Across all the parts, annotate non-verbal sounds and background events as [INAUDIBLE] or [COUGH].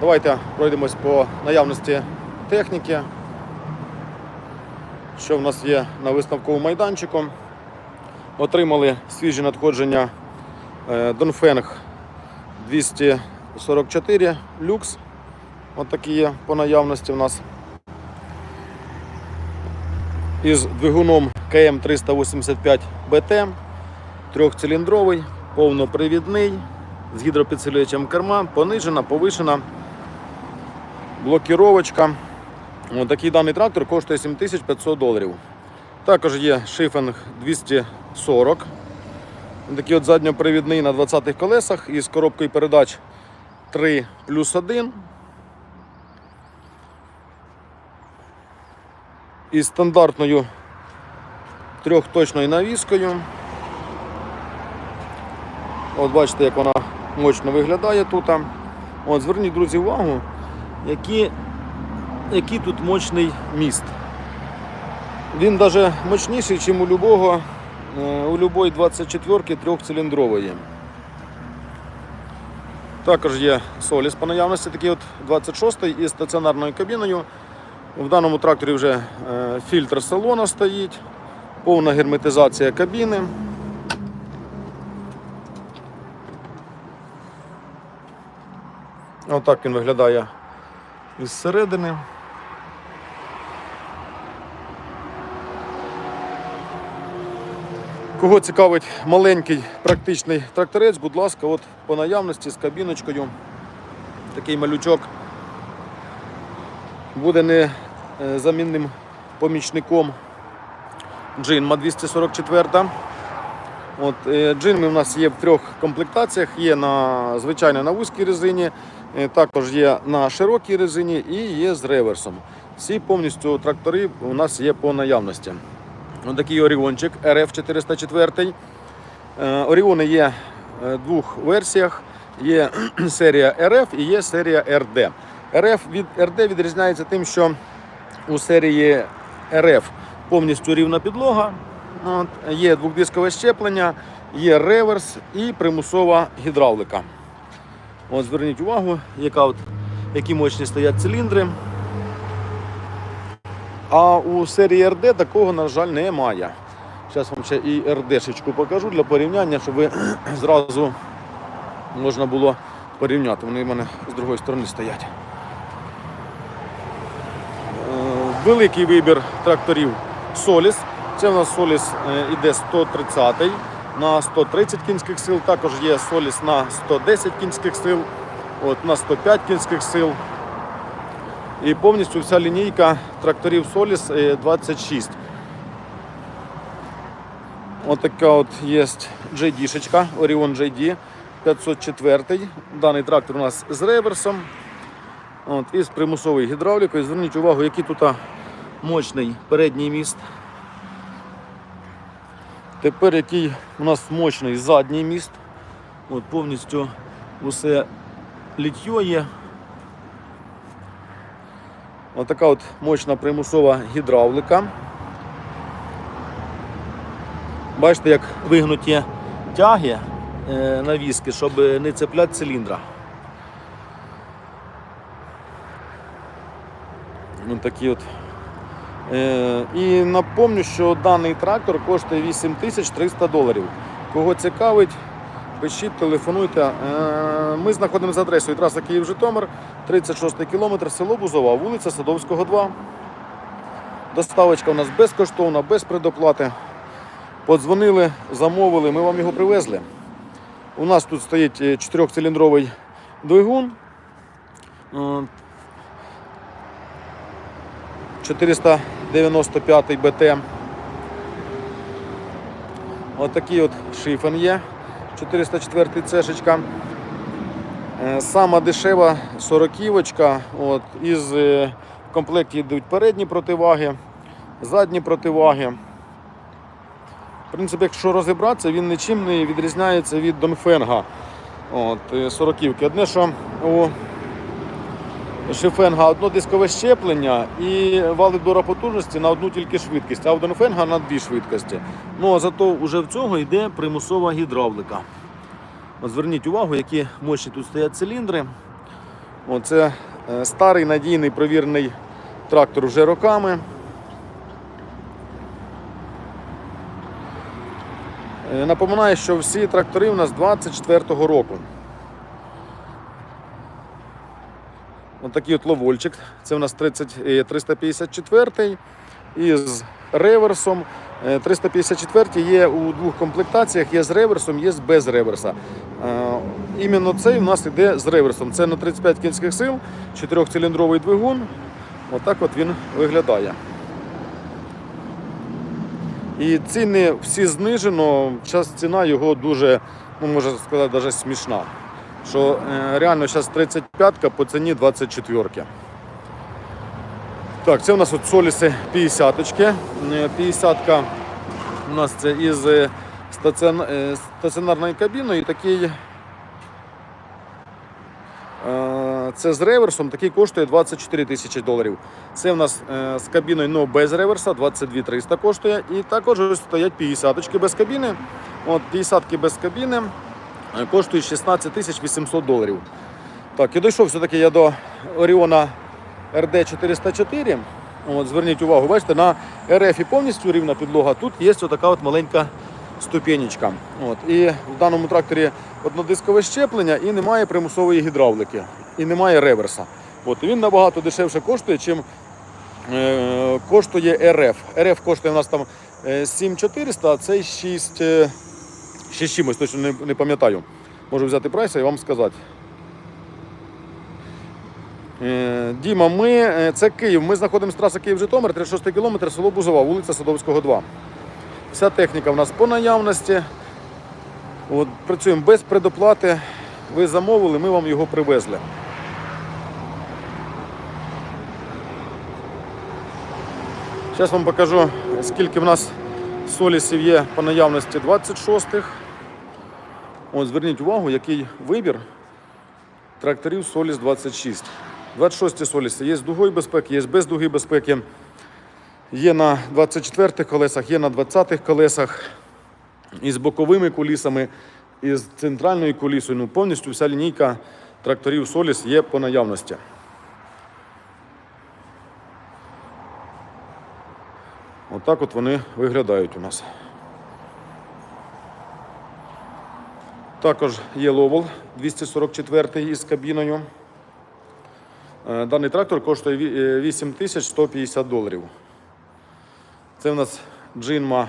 Давайте пройдемось по наявності техніки, що в нас є на виставковому майданчику. Отримали свіжі надходження е, Донфенг 244 люкс. От такі є по наявності в нас. Із двигуном КМ 385 БТ, трьохциліндровий, повнопривідний, з гідропідсилювачем керма, понижена, повишена, блокіровочка. Такий даний трактор коштує 7500 доларів. Також є шифінг 240. Такий от задньопривідний на 20-х колесах із коробкою передач 3 плюс 1. Із стандартною трьохточною навіскою. От бачите, як вона мощно виглядає тут. От, зверніть, друзі, увагу, який, який тут мощний міст. Він навіть мощніший, ніж у любого, е, у любої 24-ки трьохциліндрової. Також є соліс по наявності, такий от 26-й із стаціонарною кабіною. В даному тракторі вже е, фільтр салона стоїть, повна герметизація кабіни. Отак він виглядає із середини. Кого цікавить маленький практичний тракторець, будь ласка, от по наявності з кабіночкою. Такий малючок буде не е, помічником джинма 244. От, е, джинми у нас є в трьох комплектаціях. Є на звичайно на вузькій резині, також є на широкій резині і є з реверсом. Всі повністю трактори у нас є по наявності. Ось такий Оріончик RF404. Е, Оріони є е, в двох версіях. Є [CLEARS THROAT] серія RF і є серія RD. RF від RD відрізняється тим, що у серії RF повністю рівна підлога, є двохдискове щеплення, є реверс і примусова гідравлика. От, зверніть увагу, яка от, які мощні стоять циліндри. А у серії RD такого, на жаль, немає. Зараз вам ще і RD-шечку покажу для порівняння, щоб ви [CLEARS THROAT] зразу можна було порівняти. Вони в мене з другої сторони стоять. Е, Великий вибір тракторів Solis. Це у нас Solis е, іде 130 на 130 кінських сил. Також є Solis на 110 кінських сил, от, на 105 кінських сил. І повністю вся лінійка тракторів е, 26. Ось така от є JD-шечка, Orion JD 504. Даний трактор у нас з реверсом. От, і з примусовою гідравлікою. Зверніть увагу, який тут мощний передній міст. Тепер який у нас мощний задній міст. От, повністю усе літьо є. Отака от мощна примусова гідравлика. Бачите, як вигнуті тяги е, на віски, щоб не цепляти циліндра. Ось такі от. Е, і напомню, що даний трактор коштує 8300 доларів. Кого цікавить, пишіть, телефонуйте. Е, Ми знаходимося за адресою траса Київ-Житомир, 36 кілометр, село Бузова, вулиця Садовського, 2. Доставочка у нас безкоштовна, без предоплати. Подзвонили, замовили, ми вам його привезли. У нас тут стоїть 4-циліндровий двигун. Е, 495 БТ. Ось такий от шифен є. 404 цешечка. Е, Сама дешева сороківочка. От, із е, в комплекті йдуть передні противаги, задні противаги. В принципі, якщо розібратися, він нічим не відрізняється від Донфенга. От, е, сороківки. Одне, що у Шифенга однодискове щеплення і вали дора потужності на одну тільки швидкість, а у Донфенга на дві швидкості. Ну а зато вже в цього йде примусова гідравлика. Зверніть увагу, які мощні тут стоять циліндри. Оце е, старий надійний провірений трактор вже роками. Е, Напоминаю, що всі трактори у нас 24-го року. Такий от ловольчик. Це у нас 30, е, 354 із реверсом. Е, 354 є у двох комплектаціях, є з реверсом, є без реверса. Е, Іменно цей у нас йде з реверсом. Це на 35 кінських сил, 4-циліндровий двигун. Отак от він виглядає. І ціни всі знижено. Зараз ціна його дуже, ну можна сказати, навіть смішна. Що е, реально зараз 35-ка по ціні 24-ки. Так, це у нас от соліси 50-очки. 50-ка у нас це із е, стаціон- е, стаціонарною кабіною і такий. е, Це з реверсом, такий коштує 24 тисячі доларів. Це у нас е, з кабіною но без реверса, 22 300 коштує. І також стоять 50-очки без кабіни. От 50-ки без кабіни е, коштують 16 тисяч 800 доларів. Так, і дійшов все-таки я до Оріона RD404. От, зверніть увагу, бачите, на РФ повністю рівна підлога. Тут є така от маленька ступенечка. От. І в даному тракторі однодискове щеплення і немає примусової гідравлики, і немає реверса. От. І він набагато дешевше коштує, чим е, коштує РФ. РФ коштує у нас там е, 7400, а цей 6, е, 6 чимось, точно не, не пам'ятаю. Можу взяти прайса і вам сказати. Е, Діма, ми, е, це Київ. Ми знаходимося з траси Київ-Житомир, 36 кілометр, село Бузова, вулиця Садовського, 2. Вся техніка в нас по наявності. От, працюємо без предоплати. Ви замовили, ми вам його привезли. Зараз вам покажу, скільки в нас солісів є по наявності 26-х. От, зверніть увагу, який вибір тракторів Соліс 26. 26 Соліси є з дугою безпеки, є без дуги безпеки. Є на 24-х колесах, є на 20-х колесах, із боковими кулісами, із центральною кулісою. Ну, повністю вся лінійка тракторів Соліс є по наявності. Отак от вони виглядають у нас. Також є Ловол 244 із кабіною. Е, Даний трактор коштує е, 8150 доларів. Це в нас джинма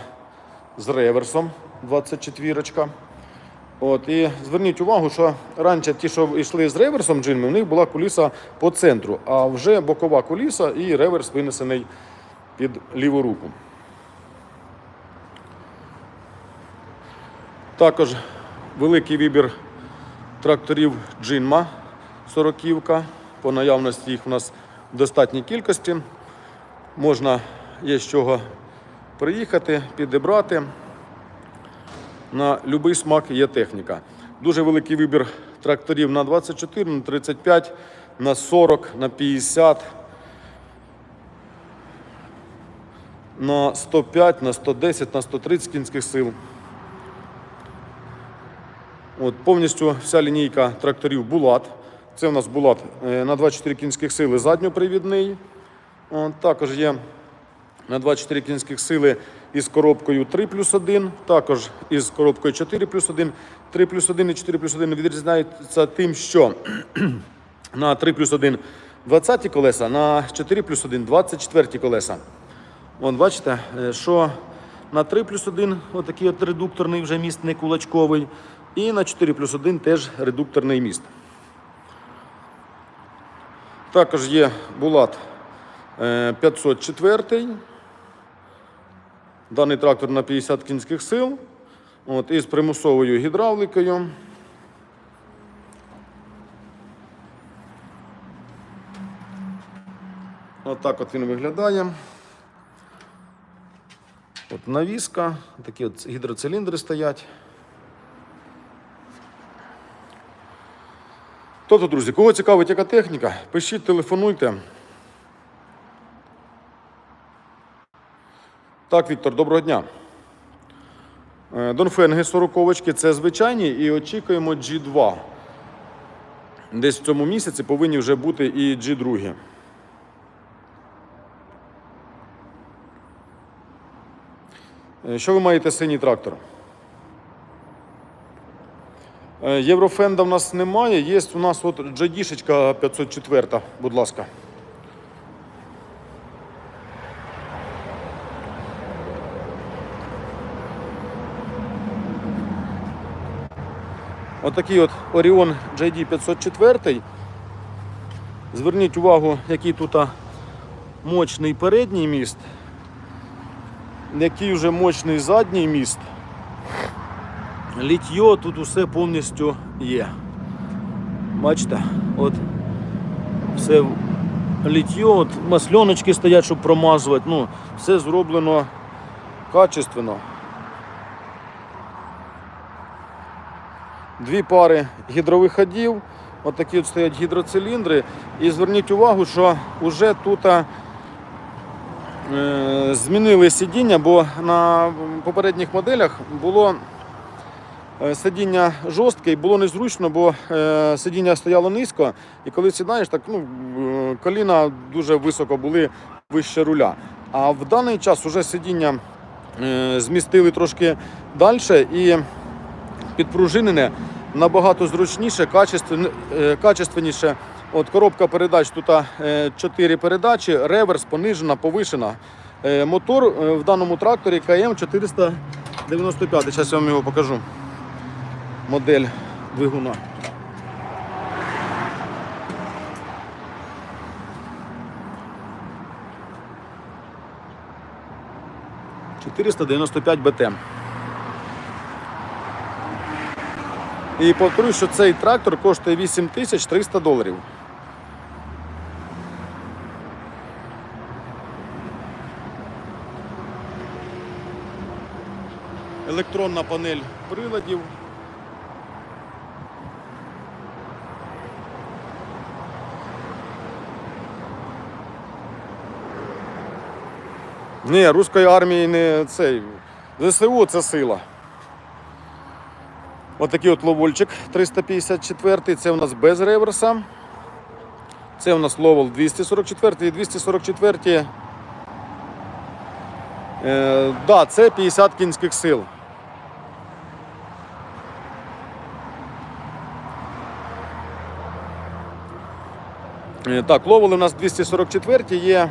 з реверсом 24. От, і зверніть увагу, що раніше ті, що йшли з реверсом джинми, у них була куліса по центру, а вже бокова куліса і реверс винесений під ліву руку. Також великий вибір тракторів Джинма 40-ка. По наявності їх у нас в достатній кількості. Можна є з чого приїхати, підібрати. На будь-який смак є техніка. Дуже великий вибір тракторів на 24, на 35, на 40, на 50, на 105, на 110, на 130 кінських сил. От, повністю вся лінійка тракторів Булат. Це у нас Булат е, на 24 кінських сили задньопривідний. От, також є на 24 кінських сили із коробкою 3 плюс 1, також із коробкою 4 плюс 1. 3 плюс 1 і 4 плюс 1 відрізняються тим, що [CLEARS THROAT] на 3 плюс 1 20 колеса, на 4 плюс 1 24 колеса. Вон, бачите, е, що на 3 плюс 1 отакий от редукторний вже міст не кулачковий. І на 4 плюс 1 теж редукторний міст. Також є Булат е, 504. Даний трактор на 50 кінських сил. От, із примусовою гідравлікою. Отак от він виглядає. От навіска, такі от гідроциліндри стоять. Тобто, друзі, кого цікавить яка техніка, пишіть, телефонуйте. Так, Віктор, доброго дня. Е, Донфенги 40 це звичайні і очікуємо G2. десь в цьому місяці повинні вже бути і G2. Що ви маєте синій трактор? Е, Єврофенда в нас немає, є у нас от джадішечка 504, будь ласка. Отакий от Orion JD 504. Зверніть увагу, який тут мощний передній міст, який вже мощний задній міст. Літьо тут усе повністю є. Бачите, от все літьо, от масльоночки стоять, щоб промазувати. Ну, все зроблено качественно. Дві пари гідрових ходів, от от стоять гідроциліндри. І зверніть увагу, що вже тут змінили сидіння, бо на попередніх моделях було Е, Сидіння жорстке і було незручно, бо е, сидіння стояло низько, і коли сідаєш, так ну, е, коліна дуже високо були вище руля. А в даний час вже сидіння е, змістили трошки далі і підпружинене набагато зручніше, е, качественніше. От коробка передач тут 4 передачі, реверс, понижена, повишена. Е, Мотор е, в даному тракторі КМ 495. Зараз я вам його покажу модель двигуна. «495 БТ. І повторюю, що цей трактор коштує 8300 доларів. Електронна панель приладів. Ні, руської армії не цей. ЗСУ це сила. Отакий от ловольчик 354 це у нас без реверса. Це у нас ловол 244 і 244. Е, да, це 50 кінських сил. Так, ловоли у нас 244 є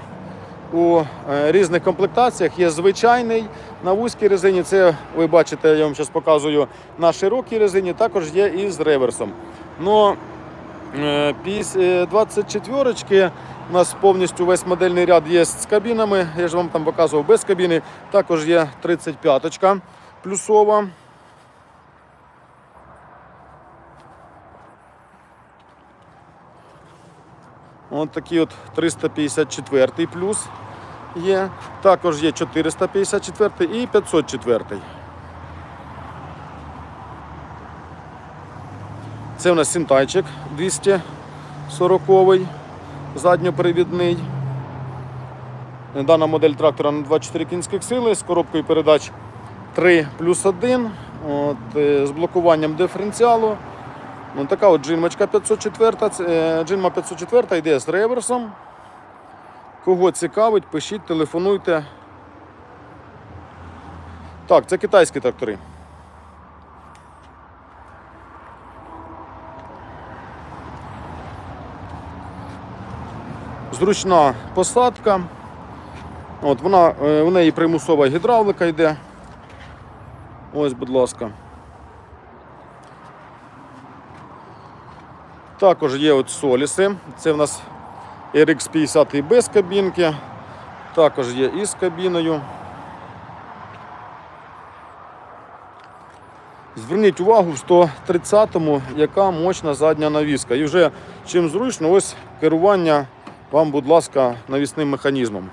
у е, різних комплектаціях. Є звичайний на вузькій резині. Це ви бачите, я вам зараз показую на широкій резині. Також є і з реверсом. Но е, піс- е, 24 у нас повністю весь модельний ряд є з кабінами. Я ж вам там показував без кабіни. Також є 35 плюсова. От такий от 354 плюс є. Також є 454 і 504. Це у нас синтайчик 240 задньопривідний. Дана модель трактора на 24 кінських сили з коробкою передач 3 плюс 1, от, е, з блокуванням диференціалу. Ну, така от джинмочка 504, е, джинма 504 йде з реверсом. Кого цікавить, пишіть, телефонуйте. Так, це китайські трактори. Зручна посадка. От вона, е, у неї примусова гідравлика йде. Ось, будь ласка. Також є от соліси. Це в нас RX50 без кабінки. Також є і з кабіною. Зверніть увагу в 130-му, яка мощна задня навіска. І вже чим зручно, ось керування вам, будь ласка, навісним механізмом.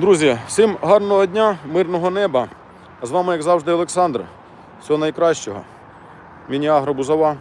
Друзі, всім гарного дня, мирного неба. З вами, як завжди, Олександр. Всього найкращого. Міні-агро Бузова.